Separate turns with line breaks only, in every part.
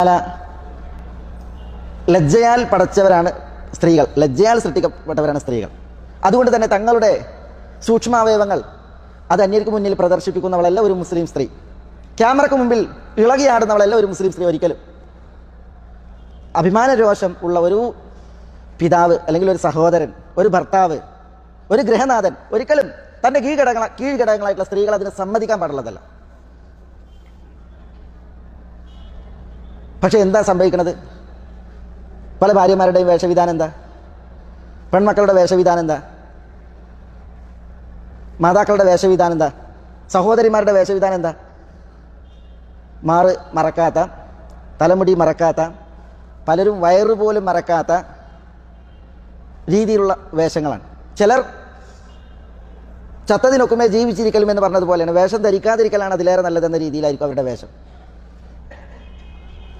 അല്ല ലജ്ജയാൽ പടച്ചവരാണ് സ്ത്രീകൾ. ലജ്ജയാൽ സൃഷ്ടിക്കപ്പെട്ടവരാണ് സ്ത്രീകൾ. അതുകൊണ്ട് തന്നെ തങ്ങളുടെ സൂക്ഷ്മാവയവങ്ങൾ അത് അന്യർക്ക് മുന്നിൽ പ്രദർശിപ്പിക്കുന്നവളല്ല ഒരു മുസ്ലിം സ്ത്രീ. ക്യാമറയ്ക്ക് മുമ്പിൽ ഇളകിയാടുന്നവളല്ല ഒരു മുസ്ലിം സ്ത്രീ ഒരിക്കലും. അഭിമാന രോഷം ഉള്ള ഒരു പിതാവ് അല്ലെങ്കിൽ ഒരു സഹോദരൻ ഒരു ഭർത്താവ് ഒരു ഗൃഹനാഥൻ ഒരിക്കലും തന്റെ കീഴ്ഘടകങ്ങള കീഴ്ഘടകങ്ങളായിട്ടുള്ള സ്ത്രീകൾ അതിനെ സമ്മതിക്കാൻ പാടുള്ളതല്ല. പക്ഷെ എന്താ സംഭവിക്കുന്നത് പല ഭാര്യമാരുടെയും വേഷവിധാനം എന്താ? പെൺമക്കളുടെ വേഷവിധാനം എന്താ? മാതാക്കളുടെ വേഷവിധാനം എന്താ? സഹോദരിമാരുടെ വേഷവിധാനം എന്താ? മാറ് മറക്കാത്ത തലമുടി മറക്കാത്ത പലരും വയറ് പോലും മറക്കാത്ത രീതിയിലുള്ള വേഷങ്ങളാണ്. ചിലർ ചത്തതിനൊക്കുമേ ജീവിച്ചിരിക്കലും എന്ന് പറഞ്ഞതുപോലെയാണ്. വേഷം ധരിക്കാതിരിക്കലാണ് അതിലേറെ നല്ലതെന്ന രീതിയിലായിരിക്കും അവരുടെ വേഷം.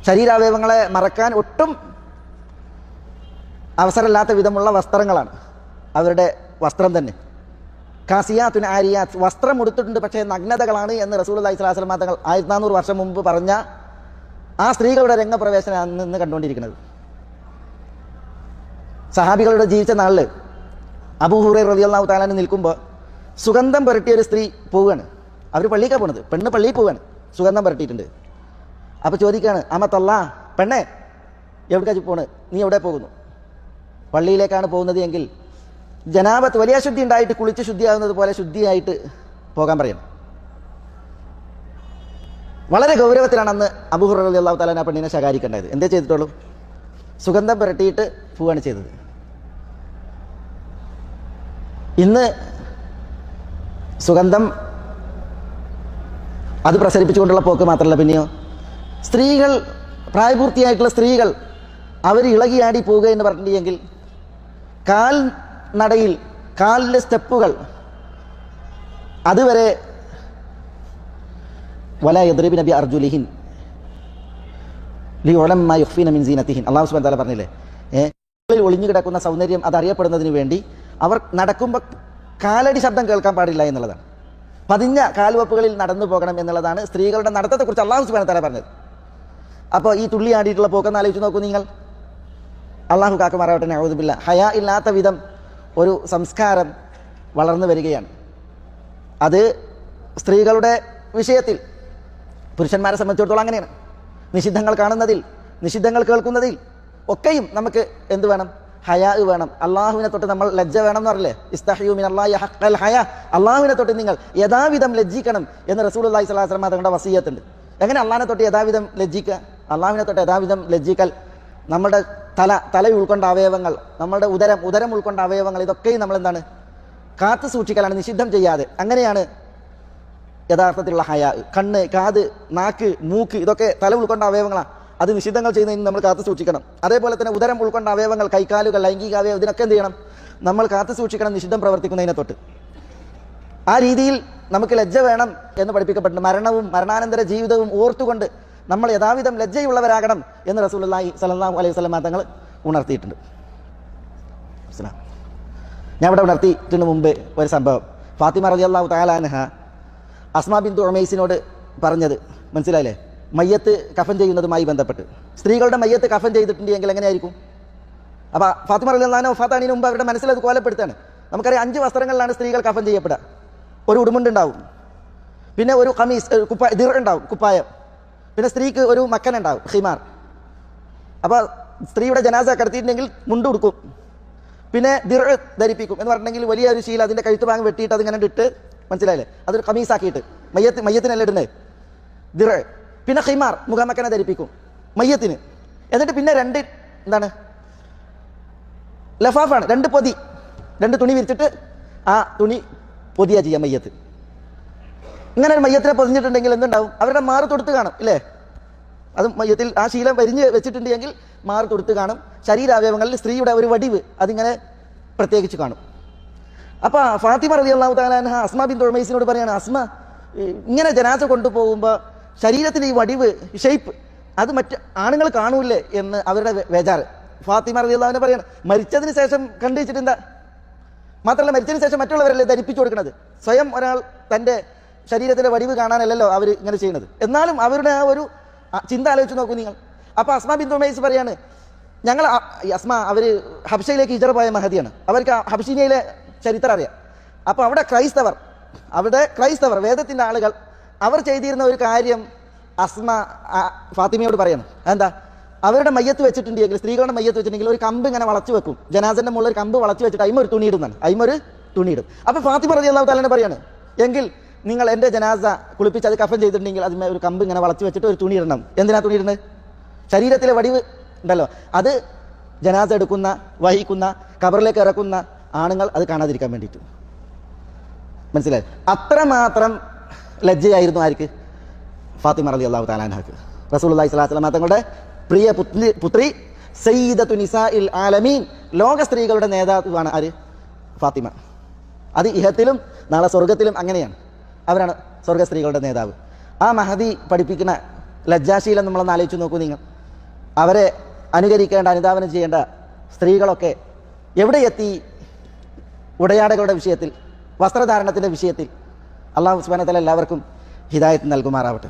ശരീരാവയവങ്ങളെ മറക്കാൻ ഒട്ടും അവസരമില്ലാത്ത വിധമുള്ള വസ്ത്രങ്ങളാണ് അവരുടെ വസ്ത്രം തന്നെ. കാസിയാത്തുൻ ആരിയാത്ത്. വസ്ത്രം ഉടുത്തിട്ടുണ്ട് പക്ഷേ നഗ്നതകളാണ് എന്ന് റസൂൽ അലൈഹി സ്വലാസ്ലം തങ്ങൾ ആയിരത്തി നാനൂറ് വർഷം മുമ്പ് പറഞ്ഞ ആ സ്ത്രീകളുടെ രംഗപ്രവേശനം നിന്ന് കണ്ടുകൊണ്ടിരിക്കുന്നത്. സഹാബികളുടെ ജീവിച്ച നാളിൽ അബൂഹുറൈ റളിയല്ലാഹു താലാന് നിൽക്കുമ്പോൾ സുഗന്ധം പുരട്ടിയ ഒരു സ്ത്രീ പോവുകയാണ്. അവർ പള്ളിക്കാണ് പോകുന്നത് പെണ്ണ് പള്ളിയിൽ പോവുകയാണ്. സുഗന്ധം പുരട്ടിയിട്ടുണ്ട്. അപ്പോൾ ചോദിക്കുകയാണ് അമത്തല്ല പെണ്ണേ എവിടേക്കാ പോണ്? നീ എവിടെ പോകുന്നു? പള്ളിയിലേക്കാണ് പോകുന്നത് എങ്കിൽ ജനാപത്ത് വലിയ ശുദ്ധി ഉണ്ടായിട്ട് കുളിച്ച് ശുദ്ധിയാകുന്നത് പോലെ ശുദ്ധിയായിട്ട് പോകാൻ പറയണം. വളരെ ഗൗരവത്തിലാണ് അന്ന് അബൂഹുർ അലി അള്ളാഹു ആ പെണ്ണിനെ ശകാരിക്കേണ്ടത്. എന്തേ ചെയ്തിട്ടുള്ളൂ? സുഗന്ധം പുരട്ടിയിട്ട് പോവുകയാണ് ചെയ്തത്. ഇന്ന് സുഗന്ധം അത് പ്രസരിപ്പിച്ചുകൊണ്ടുള്ള പോക്ക് മാത്രമല്ല പിന്നെയോ? സ്ത്രീകൾ പ്രായപൂർത്തിയായിട്ടുള്ള സ്ത്രീകൾ അവർ ഇളകിയാടി പോവുക എന്ന് പറഞ്ഞിട്ടുണ്ടെങ്കിൽ കാൽ നടയിൽ കാലിലെ സ്റ്റെപ്പുകൾ അതുവരെ വല യദ്രിബി നബി അർജുലിഹിൻ ലി ഒളമ്മ യുഫീന മിൻ സീനത്തിഹിൻ. അള്ളാഹു സുബാൻ താല പറഞ്ഞില്ലേ? ഏഹ് ഒളിഞ്ഞു കിടക്കുന്ന സൗന്ദര്യം അത് അറിയപ്പെടുന്നതിന് വേണ്ടി അവർ നടക്കുമ്പോൾ കാലടി ശബ്ദം കേൾക്കാൻ പാടില്ല എന്നുള്ളതാണ്. പതിഞ്ഞ കാൽവപ്പുകളിൽ നടന്നു പോകണം എന്നുള്ളതാണ് സ്ത്രീകളുടെ നടത്തത്തെക്കുറിച്ച് അള്ളാഹു സുബാൻ താല പറഞ്ഞത്. അപ്പോൾ ഈ തുള്ളി ആടിയിട്ടുള്ള പോക്കെന്ന് ആലോചിച്ച് നോക്കൂ നിങ്ങൾ. അള്ളാഹു കാക്കുമാറാവട്ടെ നഴുതുമില്ല ഹയാ ഇല്ലാത്ത വിധം ഒരു സംസ്കാരം വളർന്നു വരികയാണ്. അത് സ്ത്രീകളുടെ വിഷയത്തിൽ പുരുഷന്മാരെ സംബന്ധിച്ചിടത്തോളം അങ്ങനെയാണ്. നിഷിദ്ധങ്ങൾ കാണുന്നതിൽ നിഷിദ്ധങ്ങൾ കേൾക്കുന്നതിൽ ഒക്കെയും നമുക്ക് എന്ത് വേണം? ഹയാ വേണം. അള്ളാഹുവിനെ തൊട്ട് നമ്മൾ ലജ്ജ വേണം എന്ന് പറയില്ലേ ഇസ്തഹ്യൂമിൻ അള്ളാഹി ഹയ. അള്ളാഹുവിനെ തൊട്ട് നിങ്ങൾ യഥാവിധം ലജ്ജിക്കണം എന്ന് റസൂൽ അള്ളാഹി സ്വലാഹു വസ്ലം തങ്ങളുടെ വസീയത്തുണ്ട് എങ്ങനെ അള്ളാഹിനെ തൊട്ട് യഥാവിധം ലജ്ജിക്കുക? അള്ളാഹുവിനെ തൊട്ട് യഥാവിധം ലജ്ജിക്കൽ നമ്മുടെ തല തല ഉൾക്കൊണ്ട അവയവങ്ങൾ നമ്മുടെ ഉദരം ഉദരം ഉൾക്കൊണ്ട അവയവങ്ങൾ ഇതൊക്കെയും നമ്മൾ എന്താണ് കാത്തു സൂക്ഷിക്കലാണ് നിഷിദ്ധം ചെയ്യാതെ. അങ്ങനെയാണ് യഥാർത്ഥത്തിലുള്ള ഹയ. കണ്ണ് കാത് നാക്ക് മൂക്ക് ഇതൊക്കെ തല ഉൾക്കൊണ്ട അവയവങ്ങളാണ് അത് നിഷിദ്ധങ്ങൾ ചെയ്യുന്നതിന് നമ്മൾ കാത്തു സൂക്ഷിക്കണം. അതേപോലെ തന്നെ ഉദരം ഉൾക്കൊണ്ട അവയവങ്ങൾ കൈക്കാലുകൾ ലൈംഗിക അവയവം ഇതിനൊക്കെ എന്ത് ചെയ്യണം? നമ്മൾ കാത്തു സൂക്ഷിക്കണം നിഷിദ്ധം പ്രവർത്തിക്കുന്നതിനെ തൊട്ട്. ആ രീതിയിൽ നമുക്ക് ലജ്ജ വേണം എന്ന് പഠിപ്പിക്കപ്പെട്ടുണ്ട് മരണവും മരണാനന്തര ജീവിതവും ഓർത്തുകൊണ്ട് നമ്മൾ യഥാവിധം ലജ്ജയുള്ളവരാകണം എന്ന് റസൂലി സലാഹു അലൈഹി സ്വലമാ തങ്ങൾ ഉണർത്തിയിട്ടുണ്ട്? ഞാൻ ഇവിടെ ഉണർത്തിയിട്ടുണ്ട് മുമ്പ് ഒരു സംഭവം. ഫാത്തിമ റതി അള്ളാഹു താലാനഹ അസ്മാ ബിന്ദു ഉമൈസിനോട് പറഞ്ഞത് മനസ്സിലായില്ലേ? മയ്യത്ത് കഫൻ ചെയ്യുന്നതുമായി ബന്ധപ്പെട്ട്. സ്ത്രീകളുടെ മയ്യത്ത് കഫൻ ചെയ്തിട്ടുണ്ടെങ്കിൽ എങ്ങനെയായിരിക്കും? അപ്പോൾ ഫാത്തിമ റലി അള്ളഹാനെ ഫാത്താനിന് മുമ്പ് അവരുടെ മനസ്സിൽ മനസ്സിലത് കോലപ്പെടുത്താണ്. നമുക്കറിയാം അഞ്ച് വസ്ത്രങ്ങളിലാണ് സ്ത്രീകൾ കഫൻ ചെയ്യപ്പെടുക. ഒരു ഉടുമുണ്ടുണ്ടാവും പിന്നെ ഒരു കമീസ് കുപ്പായ കുപ്പ ദിർ ഉണ്ടാവും കുപ്പായം. പിന്നെ സ്ത്രീക്ക് ഒരു മക്കൻ ഉണ്ടാവും ഹിമാർ. അപ്പോൾ സ്ത്രീയുടെ ജനാസ കടത്തിയിട്ടുണ്ടെങ്കിൽ മുണ്ട് കൊടുക്കും പിന്നെ ദിർ ധരിപ്പിക്കും എന്ന് പറഞ്ഞിട്ടുണ്ടെങ്കിൽ വലിയ ഒരു ശീല അതിന്റെ കഴുത്ത് ഭാഗം വെട്ടിയിട്ട് അതിങ്ങനെ ഇട്ട് മനസ്സിലായില്ലേ? അതൊരു കമീസാക്കിയിട്ട് മയ്യത്ത് മയ്യത്തിനല്ല ഇടുന്നത് ദിറ പിന്നെ ഹിമാർ മുഖമക്കനെ ധരിപ്പിക്കും. മയ്യത്തിന്. എന്നിട്ട് പിന്നെ രണ്ട് എന്താണ്? ലഫാഫാണ്. രണ്ട് പൊതി. രണ്ട് തുണി വിരിച്ചിട്ട് ആ തുണി പൊതിയാ ചെയ്യാം മയ്യത്ത്. ഇങ്ങനെ ഒരു മയ്യത്തിനെ പൊതിഞ്ഞിട്ടുണ്ടെങ്കിൽ എന്തുണ്ടാവും? അവരുടെ മാറി തൊടുത്ത് കാണും ഇല്ലേ? അത് മയ്യത്തിൽ ആ ശീലം വരിഞ്ഞ് വെച്ചിട്ടുണ്ടെങ്കിൽ മാറി തൊടുത്ത് കാണും. ശരീരാവയവങ്ങളിൽ സ്ത്രീയുടെ ഒരു വടിവ് അതിങ്ങനെ പ്രത്യേകിച്ച് കാണും. അപ്പോൾ ഫാത്തിമ റലി അള്ളാഹു താലാൻഹ അസ്മ ബിൻ തൊഴമൈസിനോട് പറയാണ് അസ്മ ഇങ്ങനെ ജനാസ കൊണ്ടുപോകുമ്പോൾ ശരീരത്തിന് ഈ വടിവ് ഷെയ്പ്പ് അത് മറ്റ് ആണുങ്ങൾ കാണൂലേ എന്ന് അവരുടെ വേചാറ് ഫാത്തിമ റലി അള്ളാഹുവിനെ പറയാണ് മരിച്ചതിന് ശേഷം കണ്ടുവച്ചിട്ടെന്താ വെച്ചിട്ട് മാത്രമല്ല മരിച്ചതിന് ശേഷം മറ്റുള്ളവരല്ലേ ധരിപ്പിച്ചു കൊടുക്കുന്നത് സ്വയം ഒരാൾ തന്റെ ശരീരത്തിലെ വടിവ് കാണാനല്ലല്ലോ അവർ ഇങ്ങനെ ചെയ്യുന്നത്. എന്നാലും അവരുടെ ആ ഒരു ചിന്ത ആലോചിച്ച് നോക്കൂ നിങ്ങൾ. അപ്പോൾ അസ്മ ബിന്ദു ഉമൈസ് പറയാണ് ഞങ്ങൾ അസ്മ അവർ ഹബ്ഷയിലേക്ക് ഇജറ പോയ മഹതിയാണ് അവർക്ക് ഹബ്ഷീനയിലെ ചരിത്രം അറിയാം. അപ്പോൾ അവിടെ ക്രൈസ്തവർ അവിടെ ക്രൈസ്തവർ വേദത്തിന്റെ ആളുകൾ അവർ ചെയ്തിരുന്ന ഒരു കാര്യം അസ്മ ഫാത്തിമയോട് പറയണം. എന്താ അവരുടെ മയ്യത്ത് വെച്ചിട്ടുണ്ടെങ്കിൽ സ്ത്രീകളുടെ മയ്യത്ത് വെച്ചിട്ടുണ്ടെങ്കിൽ ഒരു കമ്പ് ഇങ്ങനെ വളച്ചു വെക്കും. ജനാസന്റെ മുകളിൽ ഒരു കമ്പ് വളച്ചു വെച്ചിട്ട് അയിമൊരു തുണിയിടുന്നതാണ് അയിമൊരു തുണിയിടും അപ്പോൾ ഫാത്തിമ റതി അള്ളാഹു താലാനെ പറയാണ് എങ്കിൽ നിങ്ങൾ എന്റെ ജനാസ കുളിപ്പിച്ച് അത് കഫൻ ചെയ്തിട്ടുണ്ടെങ്കിൽ അതിന് ഒരു കമ്പ് ഇങ്ങനെ വളച്ച് വെച്ചിട്ട് ഒരു തുണി ഇടണം. എന്തിനാ തുണി ഇടുന്നത്? ശരീരത്തിലെ വടിവ് ഉണ്ടല്ലോ. അത് ജനാസ എടുക്കുന്ന വഹിക്കുന്ന കബറിലേക്ക് ഇറക്കുന്ന ആണുങ്ങൾ അത് കാണാതിരിക്കാൻ വേണ്ടിയിട്ട്. മനസ്സിലായി? അത്രമാത്രം ലജ്ജയായിരുന്നു ആർക്ക്? ഫാത്തിമ അലി അള്ളാഹു താലാൻഹാക്ക് അള്ളഹി സ്വലാസ്ലാം തങ്ങളുടെ പ്രിയ പുത്രി പുത്രി സയ്യിദത്തു നിസാഇൽ ആലമീൻ. ലോക സ്ത്രീകളുടെ നേതാവാണ് ആര്? ഫാത്തിമ. അത് ഇഹത്തിലും നാളെ സ്വർഗത്തിലും അങ്ങനെയാണ്. അവരാണ് സ്വർഗ സ്ത്രീകളുടെ നേതാവ്. ആ മഹദി പഠിപ്പിക്കുന്ന ലജ്ജാശീലം നമ്മളൊന്ന് ആലോചിച്ച് നോക്കൂ നിങ്ങൾ. അവരെ അനുകരിക്കേണ്ട അനുധാവനം ചെയ്യേണ്ട സ്ത്രീകളൊക്കെ എവിടെ എത്തി? ഉടയാടകളുടെ വിഷയത്തിൽ വസ്ത്രധാരണത്തിന്റെ വിഷയത്തിൽ. അള്ളാഹു സുബാനത്തല എല്ലാവർക്കും ഹിദായത്ത് നൽകുമാറാവട്ടെ.